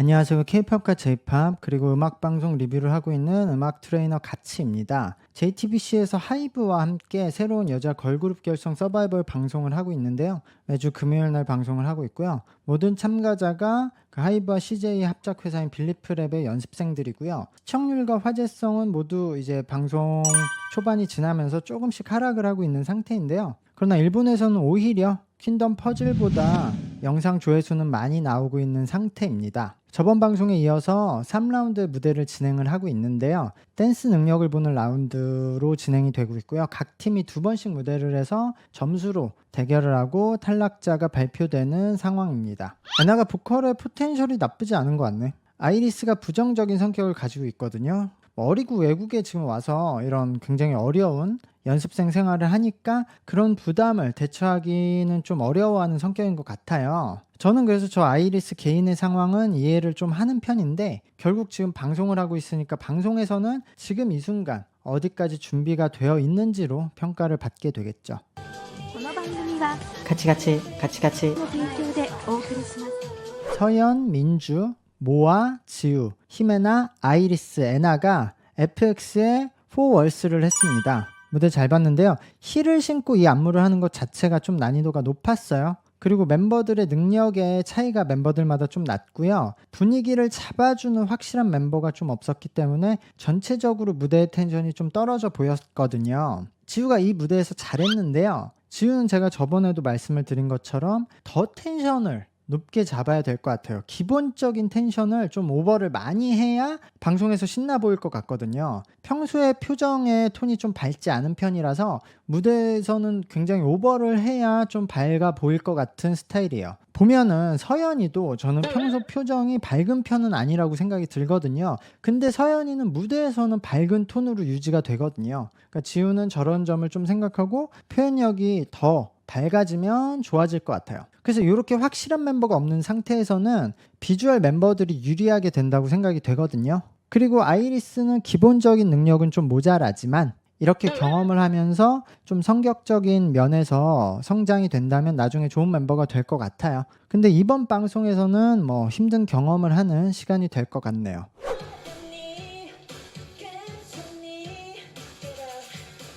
안녕하세요. K-팝과 J-팝 그리고 음악 방송 리뷰를 하고 있는 음악 트레이너 가치입니다. JTBC에서 하이브와 함께 새로운 여자 걸그룹 결성 서바이벌 방송을 하고 있는데요. 매주 금요일 날 방송을 하고 있고요. 모든 참가자가 그 하이브와 CJ 합작 회사인 빌리프랩의 연습생들이고요. 시청률과 화제성은 모두 이제 방송 초반이 지나면서 조금씩 하락을 하고 있는 상태인데요. 그러나 일본에서는 오히려 퀸덤 퍼즐보다 영상 조회수는 많이 나오고 있는 상태입니다. 저번 방송에 이어서 3라운드 무대를 진행을 하고 있는데요. 댄스 능력을 보는 라운드로 진행이 되고 있고요. 각 팀이 두 번씩 무대를 해서 점수로 대결을 하고 탈락자가 발표되는 상황입니다. 에나가 보컬의 포텐셜이 나쁘지 않은 것 같네. 아이리스가 부정적인 성격을 가지고 있거든요. 뭐 어리고 외국에 지금 와서 이런 굉장히 어려운 연습생 생활을 하니까 그런 부담을 대처하기는 좀 어려워하는 성격인 것 같아요. 저는 그래서 저 아이리스 개인의 상황은 이해를 좀 하는 편인데 결국 지금 방송을 하고 있으니까 방송에서는 지금 이 순간 어디까지 준비가 되어 있는지로 평가를 받게 되겠죠. 같이 같이 같이 같이 서현, 민주, 모아, 지우, 히메나, 아이리스, 에나가 FX의 4월스를 했습니다. 무대 잘 봤는데요. 힐을 신고 이 안무를 하는 것 자체가 좀 난이도가 높았어요. 그리고 멤버들의 능력의 차이가 멤버들마다 좀 났고요. 분위기를 잡아주는 확실한 멤버가 좀 없었기 때문에 전체적으로 무대의 텐션이 좀 떨어져 보였거든요. 지우가 이 무대에서 잘했는데요. 지우는 제가 저번에도 말씀을 드린 것처럼 더 텐션을 높게 잡아야 될 것 같아요. 기본적인 텐션을 좀 오버를 많이 해야 방송에서 신나 보일 것 같거든요. 평소에 표정의 톤이 좀 밝지 않은 편이라서 무대에서는 굉장히 오버를 해야 좀 밝아 보일 것 같은 스타일이에요. 보면은 서연이도 저는 평소 표정이 밝은 편은 아니라고 생각이 들거든요. 근데 서연이는 무대에서는 밝은 톤으로 유지가 되거든요. 그러니까 지우는 저런 점을 좀 생각하고 표현력이 더 밝아지면 좋아질 것 같아요. 그래서 이렇게 확실한 멤버가 없는 상태에서는 비주얼 멤버들이 유리하게 된다고 생각이 되거든요. 그리고 아이리스는 기본적인 능력은 좀 모자라지만 이렇게 경험을 하면서 좀 성격적인 면에서 성장이 된다면 나중에 좋은 멤버가 될 것 같아요. 근데 이번 방송에서는 뭐 힘든 경험을 하는 시간이 될 것 같네요.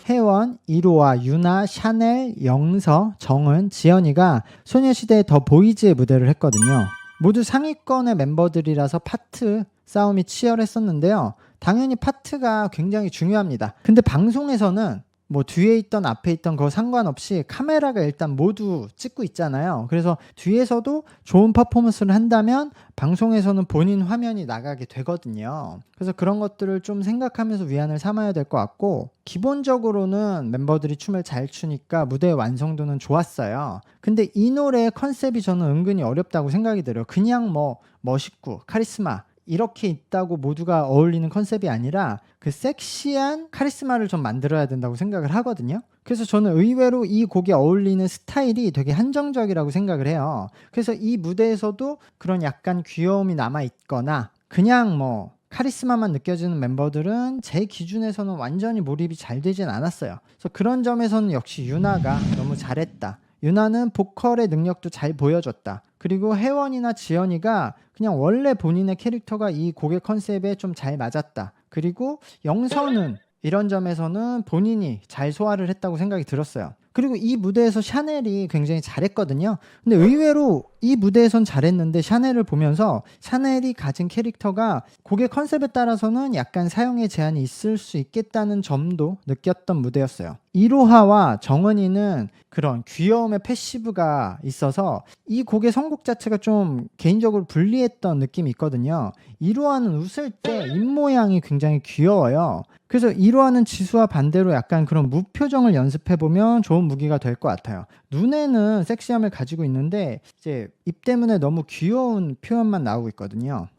혜원, 이로와, 유나, 샤넬, 영서, 정은, 지연이가 소녀시대의 더 보이즈의 무대를 했거든요. 모두 상위권의 멤버들이라서 파트 싸움이 치열했었는데요. 당연히 파트가 굉장히 중요합니다. 근데 방송에서는 뭐 뒤에 있던 앞에 있던 그거 상관없이 카메라가 일단 모두 찍고 있잖아요. 그래서 뒤에서도 좋은 퍼포먼스를 한다면 방송에서는 본인 화면이 나가게 되거든요. 그래서 그런 것들을 좀 생각하면서 위안을 삼아야 될 것 같고 기본적으로는 멤버들이 춤을 잘 추니까 무대의 완성도는 좋았어요. 근데 이 노래의 컨셉이 저는 은근히 어렵다고 생각이 들어요. 그냥 뭐 멋있고 카리스마 이렇게 있다고 모두가 어울리는 컨셉이 아니라 그 섹시한 카리스마를 좀 만들어야 된다고 생각을 하거든요. 그래서 저는 의외로 이 곡에 어울리는 스타일이 되게 한정적이라고 생각을 해요. 그래서 이 무대에서도 그런 약간 귀여움이 남아 있거나 그냥 뭐 카리스마만 느껴지는 멤버들은 제 기준에서는 완전히 몰입이 잘 되진 않았어요. 그래서 그런 점에서는 역시 유나가 너무 잘했다. 유나는 보컬의 능력도 잘 보여줬다. 그리고 혜원이나 지연이가 그냥 원래 본인의 캐릭터가 이 곡의 컨셉에 좀 잘 맞았다. 그리고 영서는 이런 점에서는 본인이 잘 소화를 했다고 생각이 들었어요. 그리고 이 무대에서 샤넬이 굉장히 잘했거든요. 근데 의외로 이 무대에선 잘했는데 샤넬을 보면서 샤넬이 가진 캐릭터가 곡의 컨셉에 따라서는 약간 사용의 제한이 있을 수 있겠다는 점도 느꼈던 무대였어요. 이로하와 정은이는 그런 귀여움의 패시브가 있어서 이 곡의 선곡 자체가 좀 개인적으로 불리했던 느낌이 있거든요. 이로하는 웃을 때 입모양이 굉장히 귀여워요. 그래서 이로하는 지수와 반대로 약간 그런 무표정을 연습해 보면 좋은 무기가 될 것 같아요. 눈에는 섹시함을 가지고 있는데 이제 입 때문에 너무 귀여운 표현만 나오고 있거든요.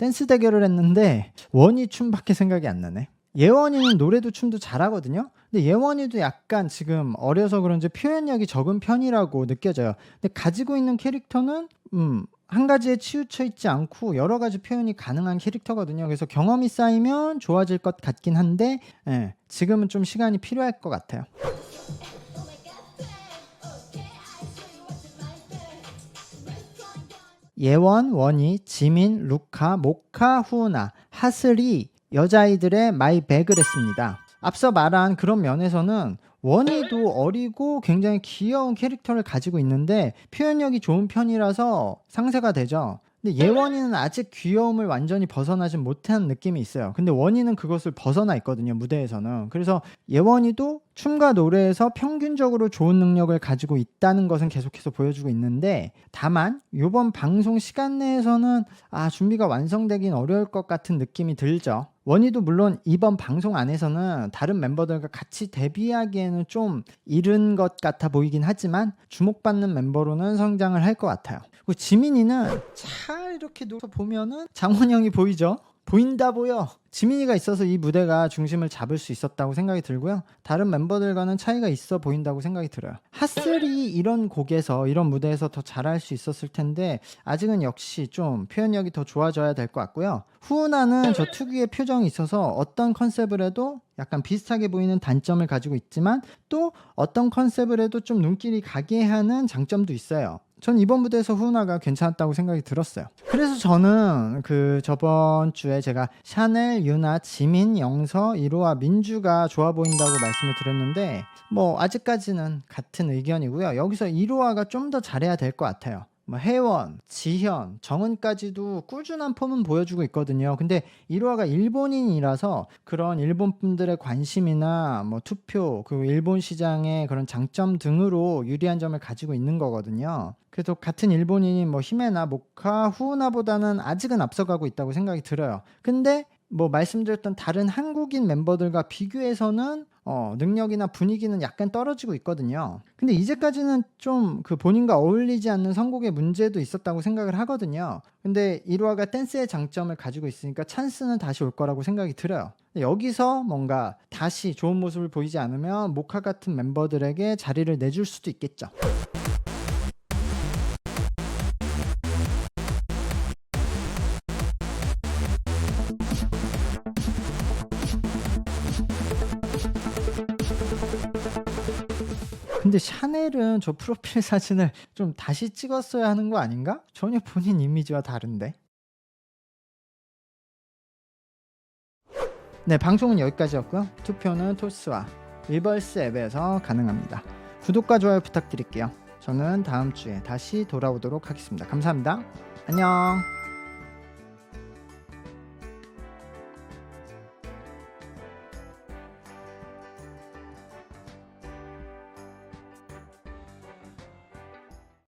댄스 대결을 했는데 원희 춤밖에 생각이 안 나네. 예원이는 노래도 춤도 잘하거든요. 근데 예원이도 약간 지금 어려서 그런지 표현력이 적은 편이라고 느껴져요. 근데 가지고 있는 캐릭터는 음, 한 가지에 치우쳐 있지 않고 여러 가지 표현이 가능한 캐릭터거든요. 그래서 경험이 쌓이면 좋아질 것 같긴 한데 예, 지금은 좀 시간이 필요할 것 같아요. 예원, 원희, 지민, 루카, 모카, 후우나, 하슬이 여자아이들의 마이백을 했습니다. 앞서 말한 그런 면에서는 원희도 어리고 굉장히 귀여운 캐릭터를 가지고 있는데 표현력이 좋은 편이라서 상세가 되죠. 근데 예원이는 아직 귀여움을 완전히 벗어나진 못한 느낌이 있어요. 근데 원희는 그것을 벗어나 있거든요, 무대에서는. 그래서 예원이도 춤과 노래에서 평균적으로 좋은 능력을 가지고 있다는 것은 계속해서 보여주고 있는데, 다만, 이번 방송 시간 내에서는 아, 준비가 완성되긴 어려울 것 같은 느낌이 들죠. 원희도 물론 이번 방송 안에서는 다른 멤버들과 같이 데뷔하기에는 좀 이른 것 같아 보이긴 하지만 주목받는 멤버로는 성장을 할 것 같아요. 그리고 지민이는 잘 이렇게 누워서 보면은 장원영이 보이죠? 보인다 보여. 지민이가 있어서 이 무대가 중심을 잡을 수 있었다고 생각이 들고요. 다른 멤버들과는 차이가 있어 보인다고 생각이 들어요. 하슬이 이런 곡에서 이런 무대에서 더 잘할 수 있었을 텐데 아직은 역시 좀 표현력이 더 좋아져야 될 것 같고요. 후은아는 저 특유의 표정이 있어서 어떤 컨셉을 해도 약간 비슷하게 보이는 단점을 가지고 있지만 또 어떤 컨셉을 해도 좀 눈길이 가게 하는 장점도 있어요. 전 이번 무대에서 후은아가 괜찮았다고 생각이 들었어요. 그래서 저는 그 저번 주에 제가 샤넬, 유나, 지민, 영서, 이로와 민주가 좋아 보인다고 말씀을 드렸는데 뭐 아직까지는 같은 의견이고요. 여기서 이로아가 좀 더 잘해야 될 것 같아요. 뭐 혜원, 지현, 정은까지도 꾸준한 폼은 보여주고 있거든요. 근데 이로아가 일본인이라서 그런 일본 분들의 관심이나 뭐 투표, 그 일본 시장의 그런 장점 등으로 유리한 점을 가지고 있는 거거든요. 그래서 같은 일본인인 뭐 히메나, 모카, 후우나보다는 아직은 앞서가고 있다고 생각이 들어요. 근데 뭐 말씀드렸던 다른 한국인 멤버들과 비교해서는 어, 능력이나 분위기는 약간 떨어지고 있거든요. 근데 이제까지는 좀 그 본인과 어울리지 않는 선곡의 문제도 있었다고 생각을 하거든요. 근데 이루아가 댄스의 장점을 가지고 있으니까 찬스는 다시 올 거라고 생각이 들어요. 여기서 뭔가 다시 좋은 모습을 보이지 않으면 모카 같은 멤버들에게 자리를 내줄 수도 있겠죠. 근데 샤넬은 저 프로필 사진을 좀 다시 찍었어야 하는 거 아닌가? 전혀 본인 이미지와 다른데. 네, 방송은 여기까지였고요. 투표는 토스와 리버스 앱에서 가능합니다. 구독과 좋아요 부탁드릴게요. 저는 다음 주에 다시 돌아오도록 하겠습니다. 감사합니다. 안녕.